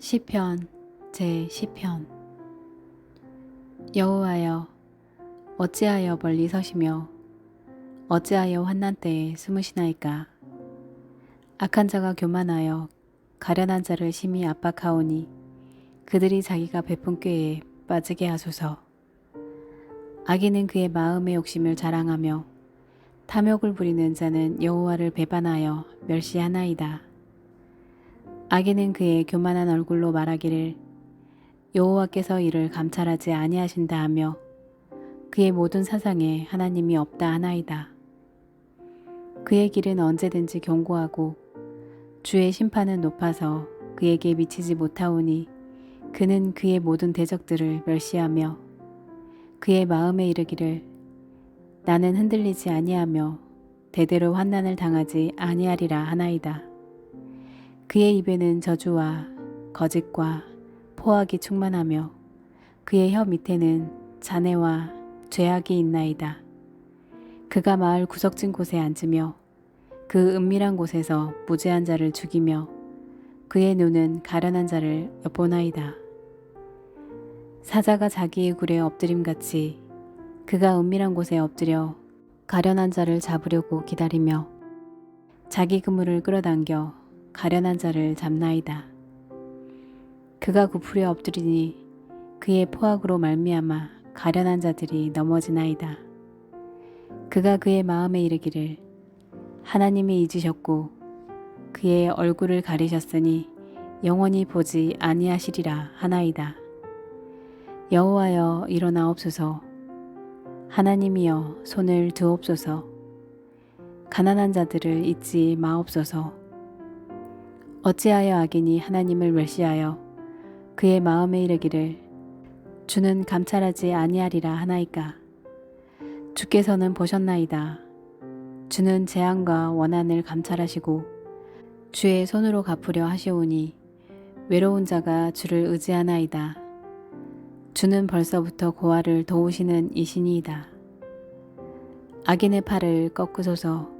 시편 제 시편. 여호와여 어찌하여 멀리 서시며 어찌하여 환난 때에 숨으시나이까? 악한 자가 교만하여 가련한 자를 심히 압박하오니 그들이 자기가 베푼 꾀에 빠지게 하소서. 악인은 그의 마음의 욕심을 자랑하며 탐욕을 부리는 자는 여호와를 배반하여 멸시하나이다. 악인은 그의 교만한 얼굴로 말하기를 여호와께서 이를 감찰하지 아니하신다 하며 그의 모든 사상에 하나님이 없다 하나이다. 그의 길은 언제든지 견고하고 주의 심판은 높아서 그에게 미치지 못하오니 그는 그의 모든 대적들을 멸시하며 그의 마음에 이르기를 나는 흔들리지 아니하며 대대로 환난을 당하지 아니하리라 하나이다. 그의 입에는 저주와 거짓과 포악이 충만하며 그의 혀 밑에는 잔해와 죄악이 있나이다. 그가 마을 구석진 곳에 앉으며 그 은밀한 곳에서 무죄한 자를 죽이며 그의 눈은 가련한 자를 엿보나이다. 사자가 자기의 굴에 엎드림같이 그가 은밀한 곳에 엎드려 가련한 자를 잡으려고 기다리며 자기 그물을 끌어당겨 가련한 자를 잡나이다. 그가 구풀에 엎드리니 그의 포악으로 말미암아 가련한 자들이 넘어지나이다. 그가 그의 마음에 이르기를 하나님이 잊으셨고 그의 얼굴을 가리셨으니 영원히 보지 아니하시리라 하나이다. 여호와여 일어나옵소서 하나님이여 손을 드옵소서 가난한 자들을 잊지 마옵소서 어찌하여 악인이 하나님을 멸시하여 그의 마음에 이르기를 주는 감찰하지 아니하리라 하나이까? 주께서는 보셨나이다. 주는 재앙과 원한을 감찰하시고 주의 손으로 갚으려 하시오니 외로운 자가 주를 의지하나이다. 주는 벌써부터 고아를 도우시는 이신이이다. 악인의 팔을 꺾으소서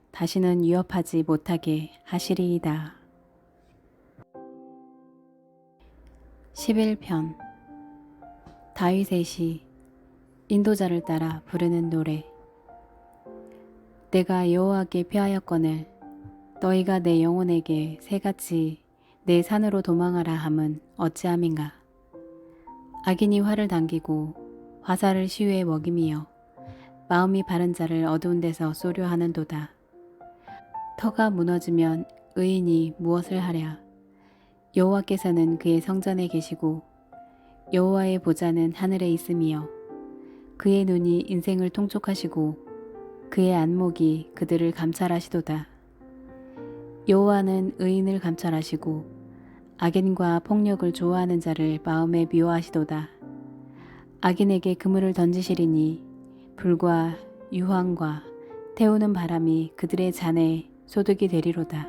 다시는 위협하지 못하게 하시리이다. 11편. 다윗의 시 인도자를 따라 부르는 노래. 내가 여호와께 피하였거늘 너희가 내 영혼에게 새같이 내 산으로 도망하라 함은 어찌함인가? 악인이 활을 당기고 화살을 시위에 먹임이여 마음이 바른 자를 어두운 데서 쏘려 하는도다 터가 무너지면 의인이 무엇을 하랴? 여호와께서는 그의 성전에 계시고 여호와의 보좌는 하늘에 있음이여 그의 눈이 인생을 통촉하시고 그의 안목이 그들을 감찰하시도다. 여호와는 의인을 감찰하시고 악인과 폭력을 좋아하는 자를 마음에 미워하시도다. 악인에게 그물을 던지시리니 불과 유황과 태우는 바람이 그들의 잔에 소득이 되리로다.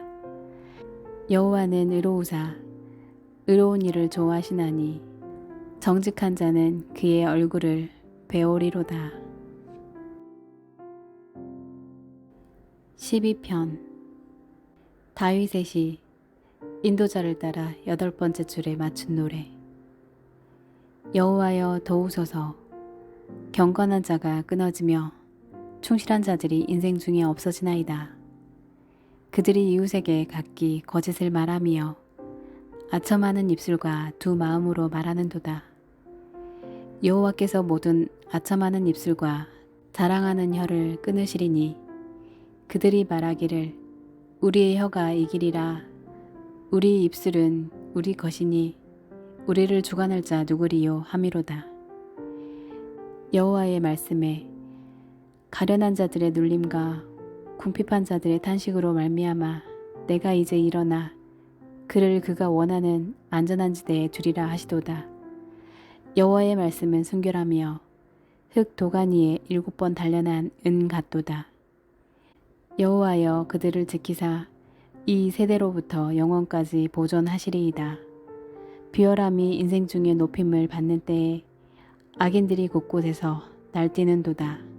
여호와는 의로우사 의로운 일을 좋아하시나니 정직한 자는 그의 얼굴을 배오리로다. 12편 다윗의 시 인도자를 따라 여덟 번째 줄에 맞춘 노래 여호와여 도우소서 경건한 자가 끊어지며 충실한 자들이 인생 중에 없어지나이다. 그들이 이웃에게 각기 거짓을 말하며 아첨하는 입술과 두 마음으로 말하는도다. 여호와께서 모든 아첨하는 입술과 자랑하는 혀를 끊으시리니 그들이 말하기를 우리의 혀가 이기리라 우리 입술은 우리 것이니 우리를 주관할 자 누구리요 함이로다. 여호와의 말씀에 가련한 자들의 눌림과 궁핍한 자들의 탄식으로 말미암아 내가 이제 일어나 그를 그가 원하는 안전한 지대에 두리라 하시도다. 여호와의 말씀은 순결하며 흙 도가니에 일곱 번 단련한 은 같도다. 여호와여 그들을 지키사 이 세대로부터 영원까지 보존하시리이다. 비열함이 인생 중에 높임을 받는 때에 악인들이 곳곳에서 날뛰는 도다.